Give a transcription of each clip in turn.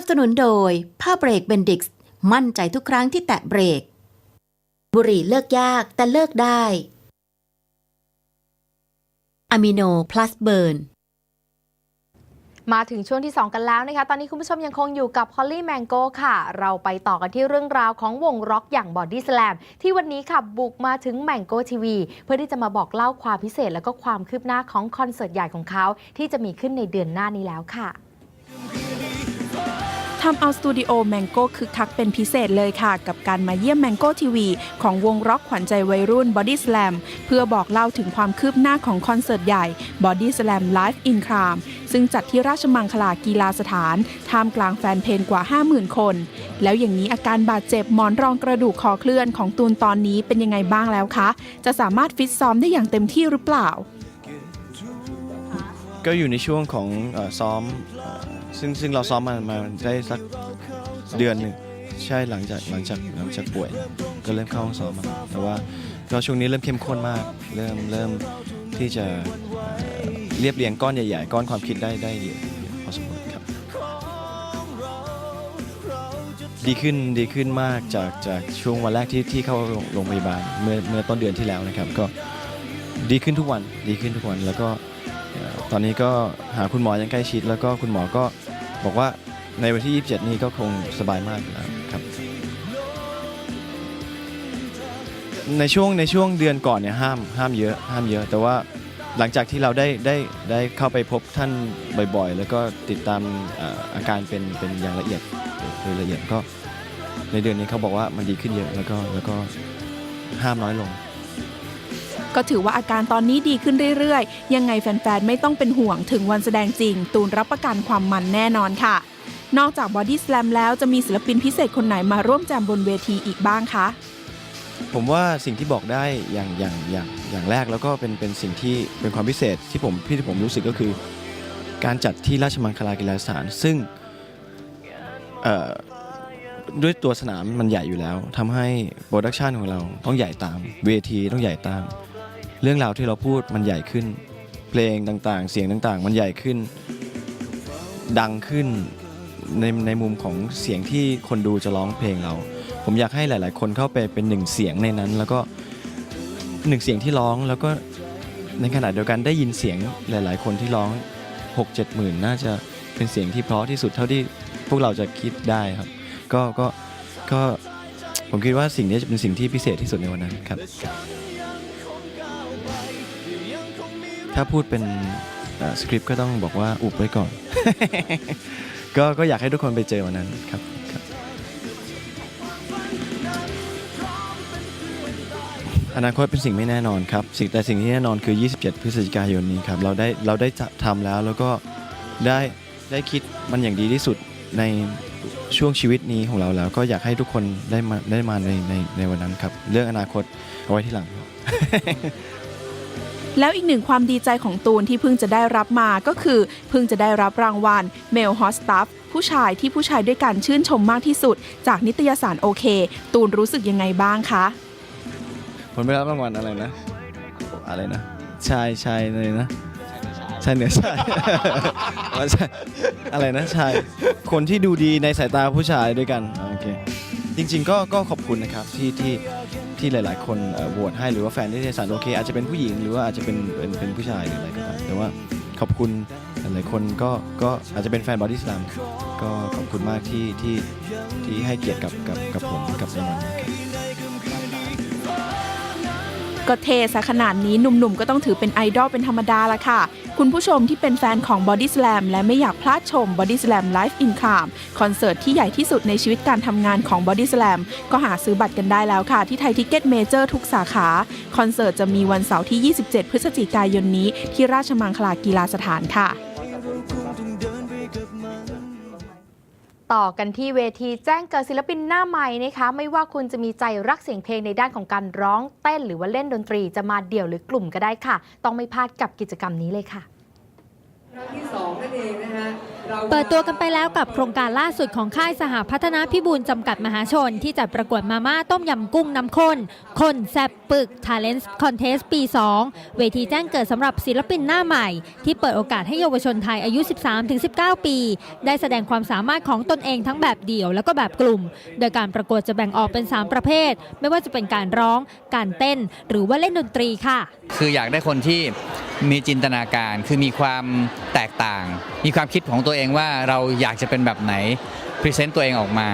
นับสนุนโดย ผ้าเบรกเบนดิกส์มั่นใจทุกครั้งที่แตะเบรก บุหรี่เลิกยากแต่เลิกได้อะมิโนพลัสเบิร์นมาถึงช่วงที่ 2 กันแล้วนะคะ ตอนนี้คุณผู้ชมยังคงอยู่กับ Holly Mango ค่ะ เราไปต่อกันที่เรื่องราวของวงร็อกอย่าง Body Slam ที่วันนี้ค่ะบุกมาถึง Mango TV เพื่อที่จะมาบอกเล่าความพิเศษ และก็ความคืบหน้าของคอนเสิร์ตใหญ่ของเขา ที่จะมีขึ้นในเดือนหน้านี้แล้วค่ะ ทำเอาสตูดิโอแมงโก้คึกคักเป็นพิเศษเลยค่ะ กับการมาเยี่ยมแมงโก้ทีวี ของวงร็อกขวัญใจวัยรุ่น Body Slam เพื่อบอกเล่าถึงความคืบหน้าของคอนเสิร์ตใหญ่ Body Slam Live in Crime ซึ่งจัดที่ราชมังคลากีฬาสถาน ท่ามกลางแฟนเพลงกว่า 50,000 คน แล้วอย่างนี้อาการบาดเจ็บหมอนรองกระดูกคอเคลื่อนของตูนตอนนี้เป็นยังไงบ้างแล้วคะ จะสามารถฟิตซ้อมได้อย่างเต็มที่หรือเปล่า ก็อยู่ในช่วงของเออซ้อมเอ่อซึ่งซึ่งเราซ้อมมามาได้สักเดือนหนึ่งใช่หลังจากหลังจากหลังจากป่วย ก็เริ่มเข้าห้องซ้อมมาแต่ว่าก็ช่วงนี้เริ่มเข้มข้นมาก เริ่มเริ่มที่จะเอ่อเรียบเรียงก้อนใหญ่ๆ ก้อนความคิดได้ได้เยอะเยอะพอสมควรครับ ดีขึ้นดีขึ้นมากจากจากช่วงวันแรกที่ที่เข้าโรงพยาบาลเมื่อเมื่อต้นเดือนที่แล้วนะครับก็ดีขึ้นทุกวันดีขึ้นทุกวันแล้วก็ ตอนนี้ก็หาคุณหมอยังใกล้ชิด แล้วก็คุณหมอก็บอกว่าในวันที่ 27 นี้ก็คงสบายมากแล้วครับ ในช่วงในช่วงเดือนก่อนเนี่ยห้ามห้ามเยอะห้ามเยอะ แต่ว่าหลังจากที่เราได้ได้ได้เข้าไปพบท่านบ่อยๆ แล้วก็ติดตามอาการเป็นเป็นอย่างละเอียดโดยละเอียดก็ในเดือนนี้เขาบอกว่ามันดีขึ้นเยอะแล้วก็แล้วก็ห้ามน้อยลง ก็ถือว่าอาการตอนนี้ดีขึ้นเรื่อยๆ ยังไงแฟนๆ ไม่ต้องเป็นห่วงถึงวันแสดงจริง ตูนรับประกันความมันแน่นอนค่ะ นอกจาก Body Slam แล้วจะมีศิลปินพิเศษคนไหนมาร่วมแจมบนเวทีอีกบ้างคะ ผมว่าสิ่งที่บอกได้อย่างอย่างอย่างอย่างแรกแล้วก็เป็นเป็นสิ่งที่เป็นความพิเศษที่ผมที่ผมรู้สึกก็คือ การจัดที่ราชมังคลากีฬาสถานซึ่งเอ่อด้วยตัวสนามมันใหญ่อยู่แล้วทำให้โปรดักชันของเราต้องใหญ่ตาม เวทีต้องใหญ่ตาม เรื่องราวที่เราพูดมันใหญ่ขึ้น เพลงต่างๆ เสียงต่างๆ มันใหญ่ขึ้น ดังขึ้นในในมุมของเสียงที่คนดูจะร้องเพลงเรา ผมอยากให้หลาย ๆ คนเข้าไปเป็นหนึ่งเสียงในนั้น แล้วก็หนึ่งเสียงที่ร้องแล้วก็ในขณะเดียวกันได้ยินเสียงหลาย ๆ คนที่ร้อง 6 7หมื่นน่าจะเป็นเสียงที่เพราะที่สุดเท่าที่พวกเราจะคิดได้ครับ ก็ก็ก็ผมคิดว่าสิ่งนี้จะเป็นสิ่งที่พิเศษที่สุดในวันนั้นครับ ถ้าพูดเป็นสคริปต์ก็ต้องบอกว่าอุบไว้ก่อน ก็ก็อยากให้ทุกคนไปเจอวันนั้นครับอนาคตเป็นสิ่งไม่แน่นอนครับสิ่งแต่สิ่งที่แน่นอนคือ 27 พฤศจิกายนนี้ครับเราได้เราได้ทำแล้วแล้วก็ได้ได้คิดมันอย่างดีที่สุดในช่วงชีวิตนี้ของเราแล้ว ก็อยากให้ทุกคนได้มาได้มาในในในวันนั้นครับ เรื่องอนาคตเอาไว้ที่หลัง แล้วอีกหนึ่งความดีใจของตูนที่เพิ่งจะได้รับมาก็คือเพิ่งจะได้รับรางวัล Male Hot Stuff ผู้ชายที่ผู้ชายด้วยกันชื่นชมมากที่สุด จากนิตยสารโอเค ตูนรู้สึกยังไงบ้างคะผลไปรับรางวัลอะไรนะ อะไรนะชายชายอะไรนะชายเหนือชายอ๋อชายอะไรนะชายคนที่ดูดีในสายตาผู้ชายด้วยกันโอเคจริง ๆ ก็ก็ขอบคุณนะครับที่ที่ ที่หลาย ๆ คนโหวตให้หรือว่าแฟนที่ในสารโอเค อาจจะเป็นผู้หญิงหรือว่าอาจจะเป็นเป็นเป็นผู้ชายหรืออะไรก็ตามแต่ว่าขอบคุณหลายๆคนก็ก็อาจจะเป็นแฟนบอดี้สแลมก็ขอบคุณมากที่ที่ที่ให้เกียรติกับกับกับผมกับรางวัลนี้ครับ ก็เทซะขนาดนี้หนุ่มๆ ก็ต้องถือเป็นไอดอลเป็นธรรมดาละค่ะ คุณผู้ชมที่เป็นแฟนของ Body Slam และไม่อยากพลาดชม Body Slam Live in c a m คอนเสิร์ตที่ใหญ่ที่สุดในชีวิตการทำงานของ Body Slam ก็หาซื้อบัตรกันได้แล้วค่ะ ที่ไทยทิกเก็ตเมเจอร์ทุกสาขา คอนเสิร์ตจะมีวันเสาร์ที่ 27 พฤศจิกายนนี้ที่ราชมังคลากีฬาสถานค่ะ ต่อกันที่เวทีแจ้งเกิดศิลปินหน้าใหม่นะคะ ไม่ว่าคุณจะมีใจรักเสียงเพลงในด้านของการร้องเต้นหรือว่าเล่นดนตรีจะมาเดี่ยวหรือกลุ่มก็ได้ค่ะ ต้องไม่พลาดกับกิจกรรมนี้เลยค่ะ ครั้งที่สองนั่นเองนะคะ เปิดตัวกันไปแล้วกับโครงการล่าสุดของค่ายสหพัฒนาพิบูลจำกัดมหาชน ที่จัดประกวดมาม่าต้มยำกุ้งน้ำข้น คนแซบปึก Talent Contest ปี 2 เวทีแจ้งเกิดสำหรับศิลปินหน้าใหม่ ที่เปิดโอกาสให้เยาวชนไทยอายุ 13-19 ปี ได้แสดงความสามารถของตนเองทั้งแบบเดี่ยวแล้วก็แบบกลุ่ม โดยการประกวดจะแบ่งออกเป็น 3 ประเภท ไม่ว่าจะเป็นการร้อง การเต้น หรือว่าเล่นดนตรีค่ะ คืออยากได้คนที่มีจินตนาการคือมีความแตกต่าง มีความคิดของตัวเองว่าเราอยากจะเป็นแบบไหนพรีเซนต์ตัวเองออกมา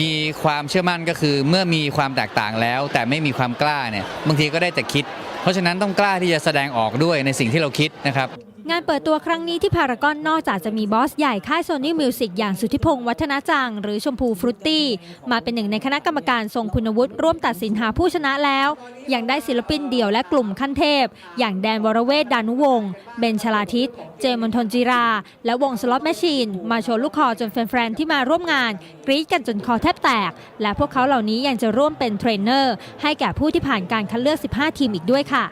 มีความเชื่อมั่นก็คือเมื่อมีความแตกต่างแล้ว แต่ไม่มีความกล้าเนี่ยบางทีก็ได้แต่คิด เพราะฉะนั้นต้องกล้าที่จะแสดงออกด้วยในสิ่งที่เราคิดนะครับ งานเปิดตัวครั้งนี้ที่พารากอนนอกจากจะมีบอสใหญ่ค่ายโซนี่มิวสิกอย่างสุทธิพงศ์วัฒนาจัง หรือชมพูฟรุตตี้ มาเป็นหนึ่งในคณะกรรมการทรงคุณวุฒิร่วมตัดสินหาผู้ชนะแล้ว ยังได้ศิลปินเดี่ยวและกลุ่มขั้นเทพ อย่างแดนวรเวทดานุวงศ์เบนชลาทิต เจมอนทนจิรา และวงสล็อตแมชชีน มาโชว์ลูกคอจนแฟนๆที่มาร่วมงาน กรี๊ดกันจนคอแทบแตก และพวกเขาเหล่านี้ยังจะร่วมเป็นเทรนเนอร์ให้แก่ผู้ที่ผ่านการคัดเลือก 15 ทีมอีกด้วยค่ะ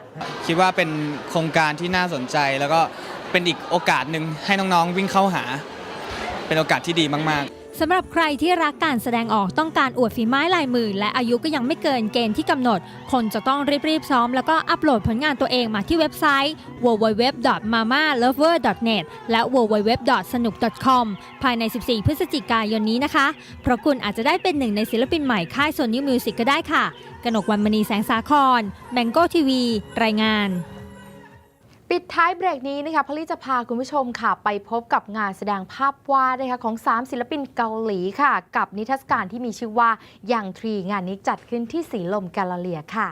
คิดว่าเป็นโครงการที่น่าสนใจแล้วก็ เป็นอีกโอกาสหนึ่งให้น้องๆวิ่งเข้าหา เป็นโอกาสที่ดีมากๆ สำหรับใครที่รักการแสดงออกต้องการอวดฝีไม้ลายมือ และอายุก็ยังไม่เกินเกณฑ์ที่กำหนด คนจะต้องรีบๆซ้อม แล้วก็อัปโหลดผลงานตัวเองมาที่เว็บไซต์ www.mamalover.net และ www.sanuk.com ภายใน 14 พฤศจิกายนนี้นะคะ เพราะคุณอาจจะได้เป็นหนึ่งในศิลปินใหม่ค่าย Sony Music ก็ได้ค่ะ กนกวันมณีแสงสาคร Mango TV รายงาน ปิดท้ายเบรกนี้นะคะพลิจะพาคุณผู้ชมค่ะ ไปพบกับงานแสดงภาพวาดนะคะของ 3 ศิลปินเกาหลีค่ะ กับนิทรรศการที่มีชื่อว่ายังทรีงานนี้จัดขึ้นที่สีลมแกลเลเรียค่ะ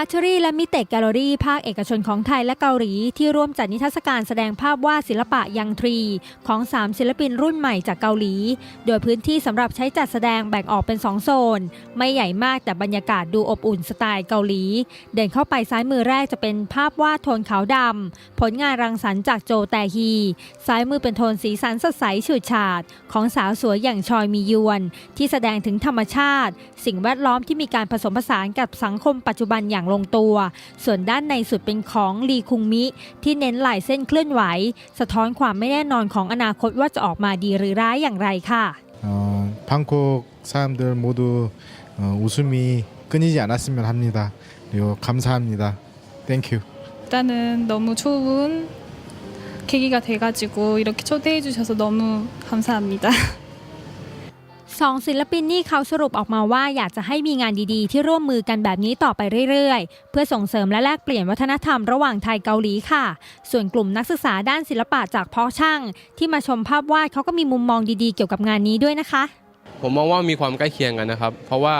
อาร์เชอรี่และมิเตกแกลเลอรี่ ภาคเอกชนของไทยและเกาหลี ที่ร่วมจัดนิทรรศการแสดงภาพวาดศิลปะยังทรี ของ 3 ศิลปินรุ่นใหม่จากเกาหลี โดยพื้นที่สำหรับใช้จัดแสดงแบ่งออกเป็น 2 โซน ไม่ใหญ่มากแต่บรรยากาศดูอบอุ่นสไตล์เกาหลี เดินเข้าไปซ้ายมือแรกจะเป็นภาพวาดโทนขาวดำผลงานรังสรรค์จากโจแตฮี ซ้ายมือเป็นโทนสีสันสดใสฉูดฉาด ของสาวสวยอย่างชอยมียวน ที่แสดงถึงธรรมชาติ สิ่งแวดล้อมที่มีการผสมผสานกับสังคมปัจจุบันอย่างลงตัว ส่วนด้านในสุดเป็นของลีคุงมิ ที่เน้นลายเส้นเคลื่อนไหว สะท้อนความไม่แน่นอนของอนาคตว่าจะออกมาดีหรือร้ายอย่างไรค่ะ 어, 방콕 사람들 모두 어, 웃음이 끊이지 않았으면 합니다. 그리고 감사합니다. 땡큐. 일단은 너무 좋은 계기가 돼가지고 이렇게 초대해 주셔서 너무 감사합니다. สองศิลปินนี่เขาสรุปออกมาว่าอยากจะให้มีงานดีๆ ที่ร่วมมือกันแบบนี้ต่อไปเรื่อยๆ เพื่อส่งเสริมและแลกเปลี่ยนวัฒนธรรมระหว่างไทยเกาหลีค่ะ ส่วนกลุ่มนักศึกษาด้านศิลปะจากพาะช่าง ที่มาชมภาพวาดเขาก็มีมุมมองดีๆ เกี่ยวกับงานนี้ด้วยนะคะ ผมมองว่ามีความใกล้เคียงกันนะครับ เพราะว่า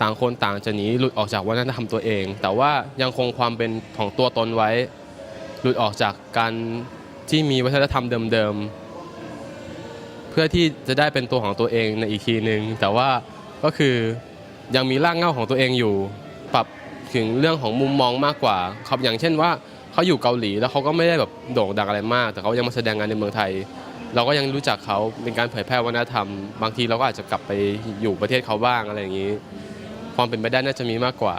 ต่างคนต่างจะหนีหลุดออกจากวัฒนธรรมตัวเอง แต่ว่ายังคงความเป็นของตัวตนไว้ หลุดออกจากการที่มีวัฒนธรรมเดิมๆ พื่อที่จะได้เป็นตัวของตัวเองในอีกทีหนึ่งแต่ว่าก็คือยังมีร่างเงาของตัวเองอยู่ ปรับถึงเรื่องของมุมมองมากกว่าครับอย่างเช่นว่าเขาอยู่เกาหลีแล้วเขาก็ไม่ได้แบบโด่งดังอะไรมาก แต่เขายังมาแสดงงานในเมืองไทย เราก็ยังรู้จักเขาเป็นการเผยแพร่วัฒนธรรม บางทีเราก็อาจจะกลับไปอยู่ประเทศเขาบ้างอะไรอย่างนี้ ความเป็นไปได้น่าจะมีมากกว่า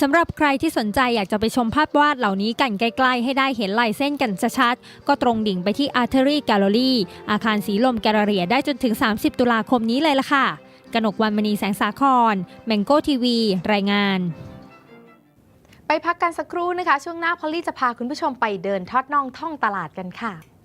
สำหรับใครที่สนใจอยากจะไปชมภาพวาดเหล่านี้กันใกล้ๆ ให้ได้เห็นลายเส้นกันชัดๆก็ตรงดิ่งไปที่ Artery Gallery อาคารสีลมแกลเลอรียได้จนถึง 30 ตุลาคมนี้เลยล่ะค่ะ กนกวันมณีแสงสาครแมงโก้ทีวี รายงาน ไปพักกันสักครู่นะคะ ช่วงหน้าพอลลี่จะพาคุณผู้ชมไปเดินทอดน่องท่องตลาดกันค่ะ